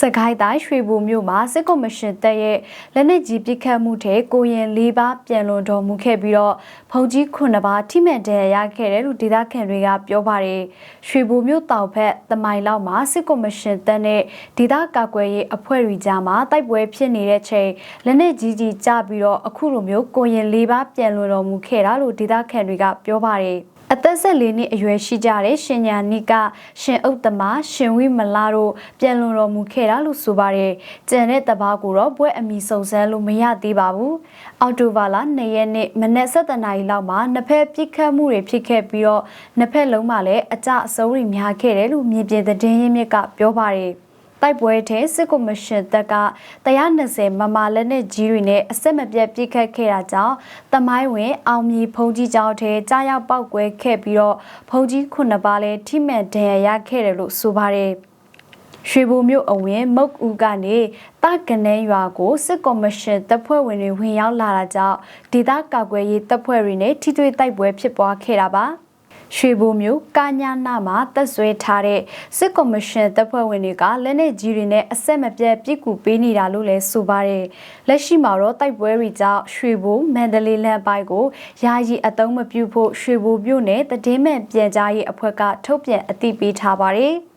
စကိုင်းတိုင်းရွှေဘိုမြို့မှာစစ်ကော်မရှင်တပ်ရဲ့လက်နက်ကြီးပစ်ခတ်မှုထဲကိုရင်၄ပါးပြန်လွန်တော်မူခဲ့ပြီးတော့ဖုန်ကြီး9ပါးထိမှန်ဒဏ်ရာရခဲ့တယ်လို့ဒေသခံတွေကပြောပါတယ်ရွှေဘိုမြို့တောင်ဘက်တမိုင်လောက်မှာစစ်ကော်မရှင်တပ်နဲ့ဒေသကာကွယ်ရေးအဖွဲ့တွေကြားမှာတိုက်ပွဲဖြစ်နေတဲ့ချိန်လက်နက်ကြီးကြီးကြပြီးတော့အခုလိုမျိုးကိုရင်၄ပါးပြန်လွန်တော်မူခဲ့တာလို့ဒေသခံတွေကပြောပါတယ် အသက်ဆက်လေးနှစ်အရွယ်ရှိကြတဲ့ရှင်ညာနိကရှင်ဥတ္တမရှင်ဝိမလာတို့ပြန်လွန်တော်မူခဲ့တာလို့ဆိုပါတယ်။ကျန်တဲ့တပားကိုတော့ဘွဲ့အမီစုံစမ်းလို့မရသေးပါဘူး။အော်တိုဘာလ2ရက်နေ့မနက်7:00နာရီလောက်မှာနှစ်ဖက်ပြစ်ခတ်မှုတွေဖြစ်ခဲ့ပြီးတော့နှစ်ဖက်လုံးမှာလည်းအကြအဆုံးတွေများခဲ့တယ်လို့မြေပြင်သတင်းရင်းမြစ်ကပြောပါတယ်။ တိုက်ပွဲထဲစစ်ကော်မရှင်တပ်က120မမလက်နဲ့ကြီးတွေနဲ့အဆက်မပြတ်ပြစ်ခတ်ခဲ့တာကြောင့်တမိုင်းဝင်အောင်မြေဖုန်ကြီးကျောင်းထဲကြားရောက်ပောက်ကွဲခဲ့ပြီးတော့ဖုန်ကြီးခုနှစ်ပါးလဲထိမှန်ဒဏ်ရာရခဲ့တယ်လို့ဆိုပါတယ်ရွှေဘိုမြို့အဝင်မုတ်ဦးကနေတကနေရွာကိုစစ်ကော်မရှင်တပ်ဖွဲ့ဝင်တွေဝင်ရောက်လာတာကြောင့်ဒေသကာကွယ်ရေးတပ်ဖွဲ့တွေနဲ့ထိတွေ့တိုက်ပွဲဖြစ်ပွားခဲ့တာပါ။ ရွှေဘိုမျိုးကာညာနာမှာတက်ဆွဲထားတဲ့စစ်ကော်မရှင်တပ်ဖွဲ့ဝင်တွေကလက်နက်ကြီးတွေနဲ့အဆက်မပြတ်ပြစ်ကူပေးနေတာလို့လည်းဆိုပါတယ်။လက်ရှိမှာတော့တိုက်ပွဲတွေကြောင့်ရွှေဘိုမန္တလေးလမ်းပိုင်းကိုယာယီအသုံးမပြုဖို့ရွှေဘိုမြို့နယ်တည်င်းမဲ့ပြန်ကြားရေးအဖွဲ့ကထုတ်ပြန်အသိပေးထားပါတယ်။